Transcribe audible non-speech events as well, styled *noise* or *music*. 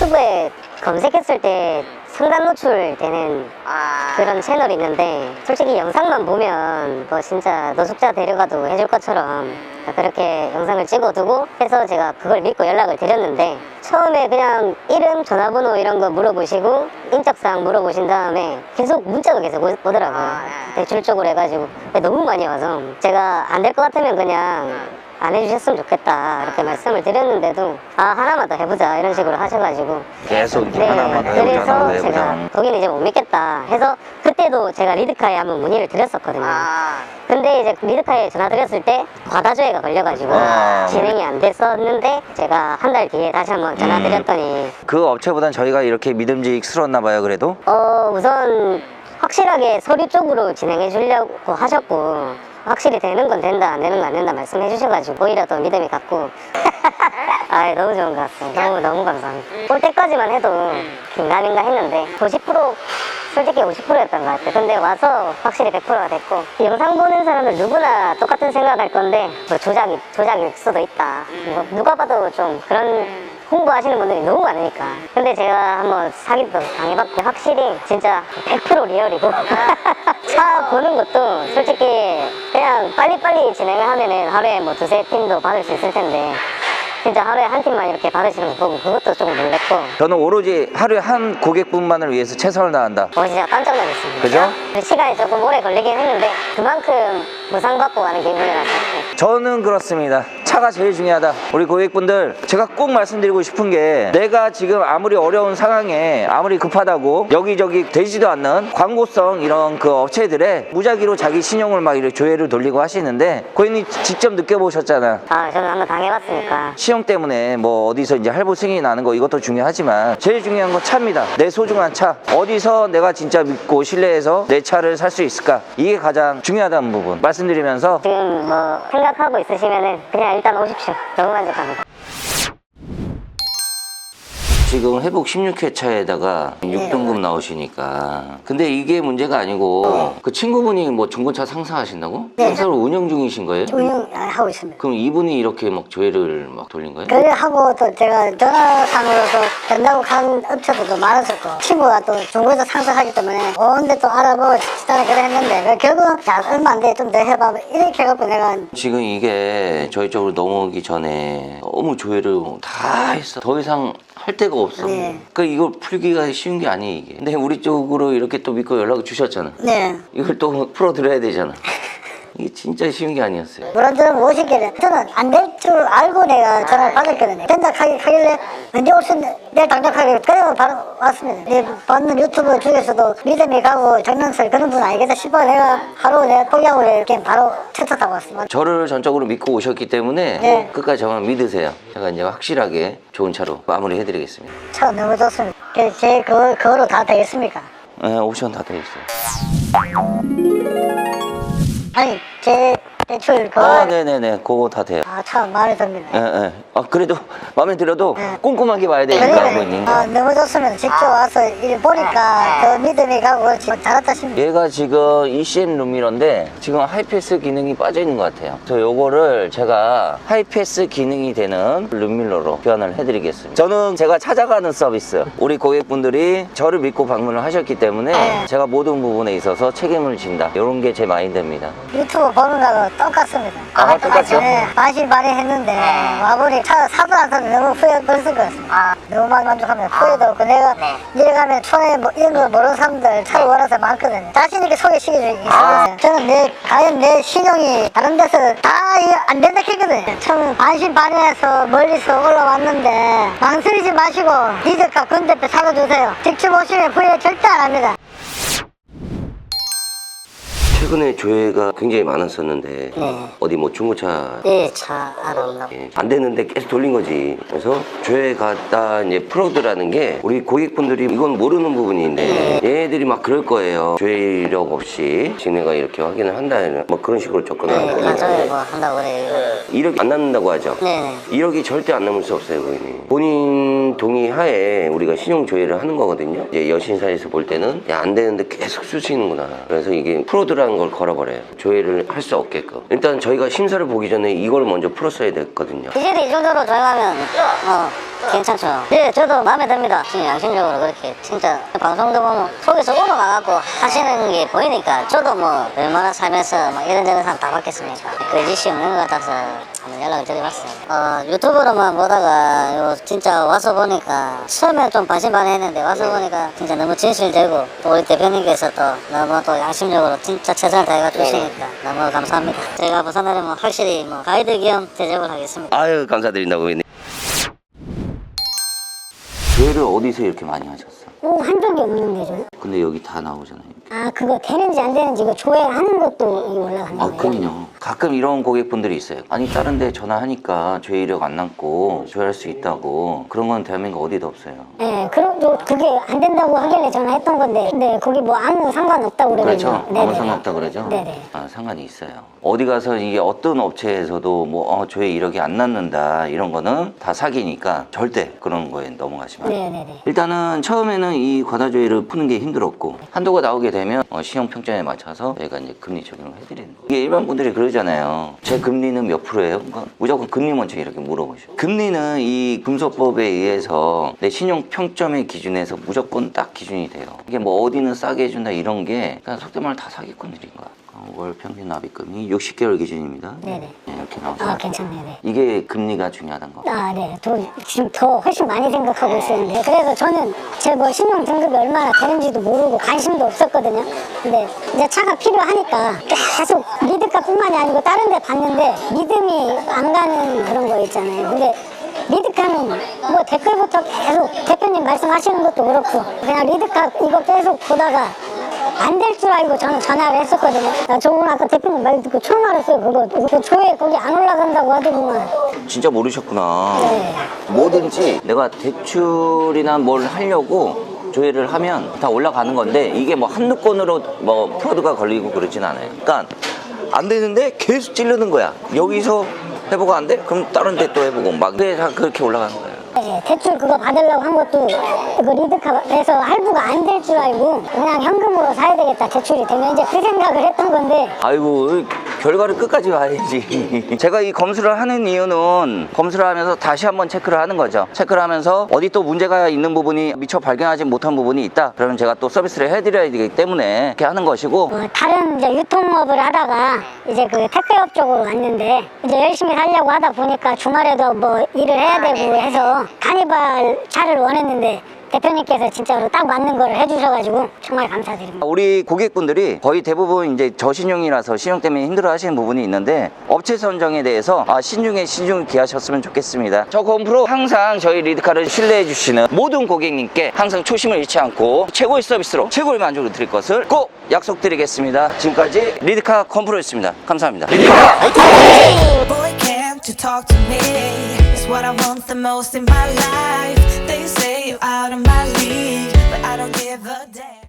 유튜브에 검색했을 때 상단 노출되는 아. 그런 채널이 있는데 솔직히 영상만 보면 뭐 진짜 노숙자 데려가도 해줄 것처럼 그렇게 영상을 찍어두고 해서 제가 그걸 믿고 연락을 드렸는데 처음에 그냥 이름 전화번호 이런 거 물어보시고 인적사항 물어보신 다음에 계속 문자가 계속 오- 오더라고요 아, 네. 대출적으로 해가지고 너무 많이 와서 제가 안 될 것 같으면 그냥 안 해주셨으면 좋겠다 이렇게 말씀을 드렸는데도 아 하나만 더 해보자 이런 식으로 하셔가지고 계속 이렇게 네, 하나만 더 해보자, 그래서 하나만 더 제가 해보자. 거기는 이제 못 믿겠다 해서 그때도 제가 리드카에 한번 문의를 드렸었거든요. 아. 근데 이제 리드카에 전화 드렸을 때 과다조회가 걸려가지고 아. 진행이 안 됐었는데 제가 한 달 뒤에 다시 한번 전화 음. 드렸더니 그 업체보단 저희가 이렇게 믿음직스러웠나 봐요 그래도 어 우선 확실하게 서류 쪽으로 진행해 주려고 하셨고 확실히 되는 건 된다 안 되는 건 안 된다 말씀해 주셔가지고 오히려 더 믿음이 갔고. *laughs* 아 너무 좋은 것 같습니다. 너무 너무 감사합니다. 올 때까지만 해도 긴가민가 했는데 50% 솔직히 50%였던 것 같아요. 근데 와서 확실히 100%가 됐고. 영상 보는 사람들 누구나 똑같은 생각할 건데 뭐 조작이 조작일 수도 있다. 뭐 누가 봐도 좀 그런 홍보하시는 분들이 너무 많으니까. 근데 제가 한번 사기도 당해봤고 확실히 진짜 100% 리얼이고. *laughs* 차 보는 것도 솔직히 그냥 빨리빨리 진행을 하면은 하루에 뭐 두세 팀도 받을 수 있을 텐데 진짜 하루에 한 팀만 이렇게 받으시는 거 보고 그것도 조금 놀랬고. 저는 오로지 하루에 한 고객분만을 위해서 최선을 다한다. 어 진짜 깜짝 놀랐습니다. 그죠? 시간이 조금 오래 걸리긴 했는데 그만큼 보상받고 가는 기분이라서. 저는 그렇습니다. 차가 제일 중요하다. 우리 고객분들, 제가 꼭 말씀드리고 싶은 게 내가 지금 아무리 어려운 상황에 아무리 급하다고 여기저기 되지도 않는 광고성 이런 그 업체들의 무작위로 자기 신용을 막 이렇게 조회를 돌리고 하시는데 고객님 직접 느껴보셨잖아. 아 저는 한번 당해봤으니까 시용 때문에 뭐 어디서 이제 할부 승인이 나는 거 이것도 중요하지만 제일 중요한 건 차입니다. 내 소중한 차. 어디서 내가 진짜 믿고 신뢰해서 내 차를 살 수 있을까? 이게 가장 중요하다는 부분 말씀드리면서 지금 뭐 생각하고 있으시면은 그냥 일단 오십시오. 너무 만족합니다 지금 회복 16회 차에다가 6등급 나오시니까 근데 이게 문제가 아니고 그 친구분이 뭐 중고차 상사하신다고? 상사로 운영 중이신 거예요? 운영 하고 있습니다. 그럼 이분이 이렇게 막 조회를 막 돌린 거예요? 그래 하고 또 제가 전화상으로도 된다고 간 업체들도 많았었고 친구가 또 중고차 상사하기 때문에 온데 또 알아보고 식단을 그래 했는데 그 결국은 야 얼마 안 돼 좀 더 해봐 이렇게 해갖고 내가 지금 이게 저희 쪽으로 넘어오기 전에 너무 조회를 다 했어 더 이상 할 데가 없어. 네. 그러니까 이걸 풀기가 쉬운 게 아니에요 이게. 근데 우리 쪽으로 이렇게 또 믿고 연락을 주셨잖아. 네. 이걸 또 풀어드려야 되잖아 *laughs* 이게 진짜 쉬운 게 아니었어요 물어들은 오시길래 저는 안 될 줄 알고 내가 전화를 받았거든요 된다 하기, 하길래 언제 올수 내일 당장 하길래 그래서 바로 왔습니다 내 받는 유튜브 중에서도 믿음이 가고 정명설 그런 분 아니겠다 싶어 내가 하루 내가 포기하고 이렇게 바로 채터 타고 왔습니다 저를 전적으로 믿고 오셨기 때문에 네. 끝까지 저만 믿으세요. 제가 이제 확실하게 좋은 차로 마무리해드리겠습니다. 차 너무 좋습니다 제 그거, 그거로 다 되겠습니까? 네, 옵션 다 되어 있어요. 아니 제 대출 그거 아, 네네네, 그거 다 돼요. 아, 참 마음에 듭니다. 예, 예. 아, 그래도 마음에 들어도 네. 꼼꼼하게 봐야 되니까, 고객님. 아, 너무 좋습니다. 직접 와서 일 보니까 더 믿음이 가고 잘했다 싶습니다. 얘가 지금 ECM 룸미러인데 지금 하이패스 기능이 빠져 있는 것 같아요. 그래서 요거를 제가 하이패스 기능이 되는 룸밀러로 교환을 해드리겠습니다. 저는 제가 찾아가는 서비스. 우리 고객분들이 저를 믿고 방문을 하셨기 때문에 제가 모든 부분에 있어서 책임을 진다. 이런 게 제 마인드입니다. 유튜브 보는 거하고 똑같습니다. 아, 똑같죠? 네, 반신반의했는데 와보니 차 사도 안 사도 너무 후회 벌을 것 같습니다. 아. 너무 많이 만족합니다. 후회도 없고 내가 이래 가면 촌에 뭐 이런 거 모르는 사람들 차를 원해서 많거든요. 자신 있게 소개시켜주고 있어요. 저는 내 과연 내 신용이 다른 데서 다 안 된다 했거든요. 처음 반신반의해서 멀리서 올라왔는데 망설이지 마시고 리드카 건대표 사줘주세요. 직접 오시면 후회 절대 안 합니다. 최근에 조회가 굉장히 많았었는데 어디 뭐 중고차 네, 차 알아온다고 예, 안 되는데 계속 돌린 거지. 그래서 조회 갔다 이제 프로드라는 게 우리 고객분들이 이건 모르는 부분인데 얘네들이 막 그럴 거예요. 조회 이력 없이 진행가 이렇게 확인을 한다는 뭐 그런 식으로 접근하는 네, 거예요. 나중에 뭐 한다고 그래요 이력이 안 남는다고 하죠. 네. 이력이 절대 안 남을 수 없어요, 고객님. 본인 동의 하에 우리가 신용 조회를 하는 거거든요. 이제 여신사에서 볼 때는 야, 안 되는데 계속 쓰시는구나. 그래서 이게 프로드라는 걸 걸어버려요. 조회를 할 수 없게끔. 일단 저희가 심사를 보기 전에 이걸 먼저 풀었어야 됐거든요. 디제이 이 정도로 조용하면 어 괜찮죠. 예, 저도 마음에 듭니다. 진짜 양심적으로 그렇게 진짜 방송도 보면 속에서 우러나갖고 하시는 게 보이니까 저도 뭐 얼마나 살면서 막 이런저런 사람 다 받겠습니까. 거짓이 없는 것 같아서 연락을 드려봤어요. 어 유튜브로만 보다가 요 진짜 와서 보니까 처음에 좀 반신반의했는데 와서 보니까 진짜 너무 진실되고 또 우리 대표님께서 또 너무 또 양심적으로 진짜 최선을 다해가 주시니까 너무 감사합니다. 제가 부산에 뭐 확실히 뭐 가이드 겸 대접을 하겠습니다. 아유 감사드린다고 고객님. 조회를 어디서 이렇게 많이 하셨어? 오, 한 적이 없는데 좀. 근데 여기 다 나오잖아요. 아, 그거 되는지 안 되는지 이거 조회하는 것도 올라가는 아, 거예요? 그럼요. 가끔 이런 고객분들이 있어요. 아니, 다른 데 전화하니까 조회 이력 안 남고 조회할 수 있다고. 그런 건 대한민국 어디도 없어요. 네, 그럼 또 그게 안 된다고 하길래 전화했던 건데, 네, 거기 뭐 아무 상관없다고 그러거든요. 그렇죠. 아무 상관없다 그러죠? 네네. 아, 상관이 있어요. 어디 가서 이게 어떤 업체에서도 뭐, 어, 조회 이력이 안 남는다. 이런 거는 다 사기니까 절대 그런 거에 넘어가시면 안 돼요. 네네네. 일단은 처음에는 이 과다조회를 푸는 게 힘들 었고 한도가 나오게 되면 어, 시형 평점에 맞춰서 저희가 이제 금리 적용을 해드리는 거예요. 이게 일반 분들이 그러잖아요. 제 금리는 몇 프로예요? 그러니까 무조건 금리 먼저 이렇게 물어보죠. 금리는 이 금소법에 의해서 내 신용 평점의 기준에서 무조건 딱 기준이 돼요. 이게 뭐 어디는 싸게 해준다 이런 게 그냥 속된 말로 다 사기꾼들인 거야. 어, 월 평균 납입금이 60개월 기준입니다. 네네. 네, 이렇게 아, 나오시면 괜찮네요. 네. 이게 금리가 중요하다는 거. 아, 네. 더, 지금 더 훨씬 많이 생각하고 있었는데. 그래서 저는 제 뭐 신용 등급이 얼마나 되는지도 모르고 관심도 없었거든요. 근데 이제 차가 필요하니까 계속 리드카뿐만이 아니고 다른 데 봤는데 믿음이 안 가는 그런 거 있잖아요. 근데 리드카는 뭐 댓글부터 계속 대표님 말씀하시는 것도 그렇고 그냥 리드카 이거 계속 보다가 안 될 줄 알고 저는 전화를 했었거든요. 나 저분 아까 대표님 말 듣고 처음 알았어요. 그거 그 조회 거기 안 올라간다고 하더구만. 진짜 모르셨구나. 네. 뭐든지 내가 대출이나 뭘 하려고 조회를 하면 다 올라가는 건데 이게 뭐 한두 건으로 뭐 프로드가 걸리고 그러진 않아요. 그러니까 안 되는데 계속 찌르는 거야. 여기서 해보고 안 돼? 그럼 다른 데 또 해보고 막 그게 다 그렇게 올라가는 거예 요. 네, 대출 그거 받으려고 한 것도 그 리드카에서 할부가 안 될 줄 알고 그냥 현금으로 사야 되겠다 대출이 되면 이제 그 생각을 했던 건데 아이고 결과를 끝까지 봐야지. *laughs* 제가 이 검수를 하는 이유는 검수를 하면서 다시 한번 체크를 하는 거죠. 체크를 하면서 어디 또 문제가 있는 부분이 미처 발견하지 못한 부분이 있다. 그러면 제가 또 서비스를 해드려야 되기 때문에 이렇게 하는 것이고. 어, 다른 이제 유통업을 하다가 이제 그 택배업 쪽으로 왔는데 이제 열심히 살려고 하다 보니까 주말에도 뭐 일을 해야 되고 해서 카니발 차를 원했는데 대표님께서 진짜로 딱 맞는 거를 해주셔가지고 정말 감사드립니다. 우리 고객분들이 거의 대부분 이제 저신용이라서 신용 때문에 힘들어 하시는 부분이 있는데 업체 선정에 대해서 아, 신중에 신중히 기하셨으면 좋겠습니다. 저 곰프로 항상 저희 리드카를 신뢰해 주시는 모든 고객님께 항상 초심을 잃지 않고 최고의 서비스로 최고의 만족을 드릴 것을 꼭 약속드리겠습니다. 지금까지 리드카 컴프로였습니다. 감사합니다. 리드카 can't you out of my